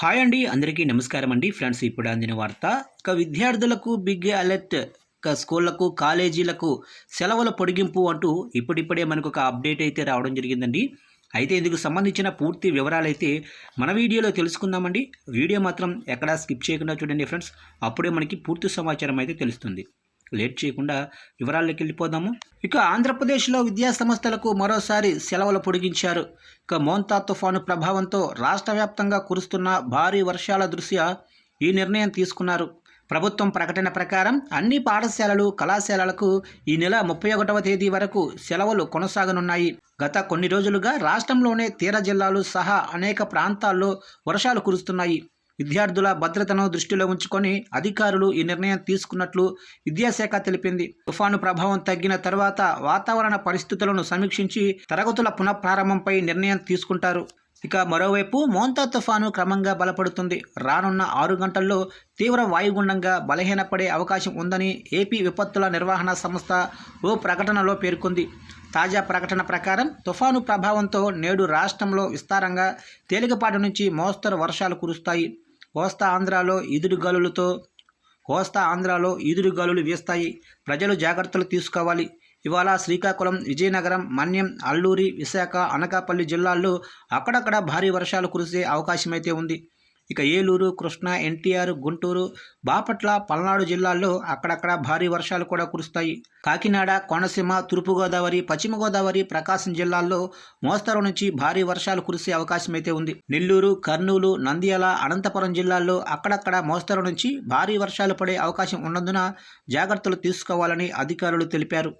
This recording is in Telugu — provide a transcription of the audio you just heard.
హాయ్ అండి అందరికీ నమస్కారం అండి. ఫ్రెండ్స్ ఇప్పుడు అందిన వార్త ఇక విద్యార్థులకు బిగ్ అలర్ట్ ఇక స్కూళ్ళకు కాలేజీలకు సెలవుల పొడిగింపు అంటూ ఇప్పుడిప్పుడే మనకు ఒక అప్డేట్ అయితే రావడం జరిగిందండి. అయితే ఇందుకు సంబంధించిన పూర్తి వివరాలు అయితే మన వీడియోలో తెలుసుకుందామండి. వీడియో మాత్రం ఎక్కడా స్కిప్ చేయకుండా చూడండి ఫ్రెండ్స్. అప్పుడే మనకి పూర్తి సమాచారం అయితే తెలుస్తుంది. లేట్ చేయకుండా వివరాల్లోకి వెళ్ళిపోదాము. ఇక ఆంధ్రప్రదేశ్లో విద్యా సంస్థలకు మరోసారి సెలవులు పొడిగించారు. ఇక మోంతా తుఫాను ప్రభావంతో రాష్ట్ర వ్యాప్తంగా కురుస్తున్న భారీ వర్షాల దృష్ట్యా ఈ నిర్ణయం తీసుకున్నారు. ప్రభుత్వం ప్రకటన ప్రకారం అన్ని పాఠశాలలు కళాశాలలకు ఈ నెల ముప్పై ఒకటవ తేదీ వరకు సెలవులు కొనసాగనున్నాయి. గత కొన్ని రోజులుగా రాష్ట్రంలోనే తీర జిల్లాలు సహా అనేక ప్రాంతాల్లో వర్షాలు కురుస్తున్నాయి. విద్యార్థుల భద్రతను దృష్టిలో ఉంచుకొని అధికారులు ఈ నిర్ణయం తీసుకున్నట్లు విద్యాశాఖ తెలిపింది. తుఫాను ప్రభావం తగ్గిన తర్వాత వాతావరణ పరిస్థితులను సమీక్షించి తరగతుల పునఃప్రారంభంపై నిర్ణయం తీసుకుంటారు. ఇక మరోవైపు మోంతా తుఫాను క్రమంగా బలపడుతుంది. రానున్న ఆరు గంటల్లో తీవ్ర వాయుగుండంగా బలహీనపడే అవకాశం ఉందని ఏపీ విపత్తుల నిర్వహణ సంస్థ ఓ ప్రకటనలో పేర్కొంది. తాజా ప్రకటన ప్రకారం తుఫాను ప్రభావంతో నేడు రాష్ట్రంలో విస్తారంగా తేలికపాటి నుంచి మోస్తరు వర్షాలు కురుస్తాయి. కోస్తా ఆంధ్రాలో ఈదురుగాలులతో కోస్తా ఆంధ్రాలో ఈదురుగాలులు వీస్తాయి. ప్రజలు జాగ్రత్తలు తీసుకోవాలి. ఇవాళ శ్రీకాకుళం విజయనగరం మన్యం అల్లూరి విశాఖ అనకాపల్లి జిల్లాల్లో అక్కడక్కడ భారీ వర్షాలు కురిసే అవకాశమైతే ఉంది. ఇక ఏలూరు కృష్ణా ఎన్టీఆర్ గుంటూరు బాపట్ల పల్నాడు జిల్లాల్లో అక్కడక్కడ భారీ వర్షాలు కూడా కురుస్తాయి. కాకినాడ కోనసీమ తూర్పుగోదావరి పశ్చిమ గోదావరి ప్రకాశం జిల్లాల్లో మోస్తరు నుంచి భారీ వర్షాలు కురిసే అవకాశం అయితే ఉంది. నెల్లూరు కర్నూలు నంద్యాల అనంతపురం జిల్లాల్లో అక్కడక్కడ మోస్తరు నుంచి భారీ వర్షాలు పడే అవకాశం ఉన్నందున జాగ్రత్తలు తీసుకోవాలని అధికారులు తెలిపారు.